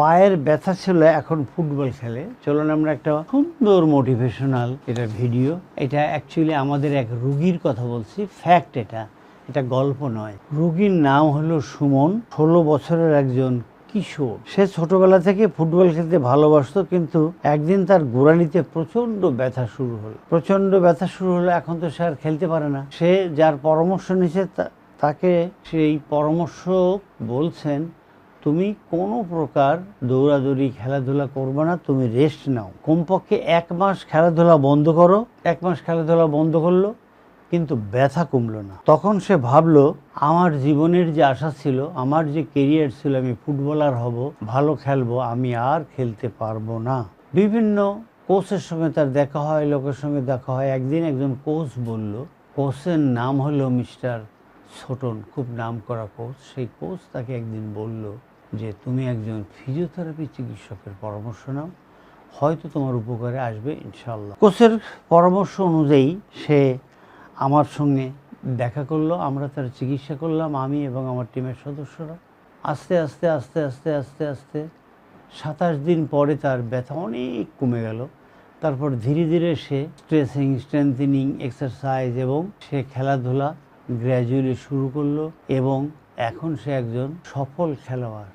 পায়ের ব্যথা ছিল এখন ফুটবল খেলে। চলুন আমরা একটা সুন্দর মোটিভেশনাল এটা ভিডিও এটা অ্যাকচুয়ালি আমাদের এক রুগীর কথা বলছি। ফ্যাক্ট এটা। এটা গল্প নয়। রুগীর নাম হলো সুমন। ষোলো বছরের একজন কিশোর। সে ছোটবেলা থেকে ফুটবল খেলতে ভালোবাসতো, কিন্তু একদিন তার গোড়ালিতে প্রচণ্ড ব্যথা শুরু হলো। প্রচণ্ড ব্যথা শুরু হলো, এখন তো সে আর খেলতে পারে না। সে যার পরামর্শ নিছে তাকে সেই পরামর্শ বলছেন তুমি কোনো প্রকার দৌড়াদৌড়ি, খেলাধুলা করবে না, তুমি রেস্ট নাও। কমপক্ষে এক মাস খেলাধুলা বন্ধ করো, এক মাস খেলাধুলা বন্ধ করল, কিন্তু ব্যথা কমলো না। তখন সে ভাবলো, আমার জীবনের যে আশা ছিল, আমার যে কেরিয়ার ছিল, আমি ফুটবলার হব, ভালো খেলব, আমি আর খেলতে পারব না। বিভিন্ন কোচের সঙ্গে তার দেখা হয়, লোকের সঙ্গে দেখা হয়। একদিন একজন কোচ বলল কোচের নাম হলো মিস্টার ছোটন খুব নাম করা কোচ সেই কোচ তাকে একদিন বলল যে তুমি একজন ফিজিওথেরাপি চিকিৎসকের পরামর্শ নাও, হয়তো তোমার উপকারে আসবে ইনশাল্লাহ কোচের পরামর্শ অনুযায়ী সে আমার সঙ্গে দেখা করল, আমরা তার চিকিৎসা করলাম, আমি এবং আমার টিমের সদস্যরা। আস্তে আস্তে আস্তে আস্তে আস্তে আস্তে সাতাশ দিন পরে তার ব্যথা অনেক কমে গেল। তারপর ধীরে ধীরে সে স্ট্রেসিং স্ট্রেংথেনিং এক্সারসাইজ এবং সে খেলাধুলা গ্র্যাজুয়ালি শুরু করল এবং এখন সে একজন সফল খেলোয়াড়।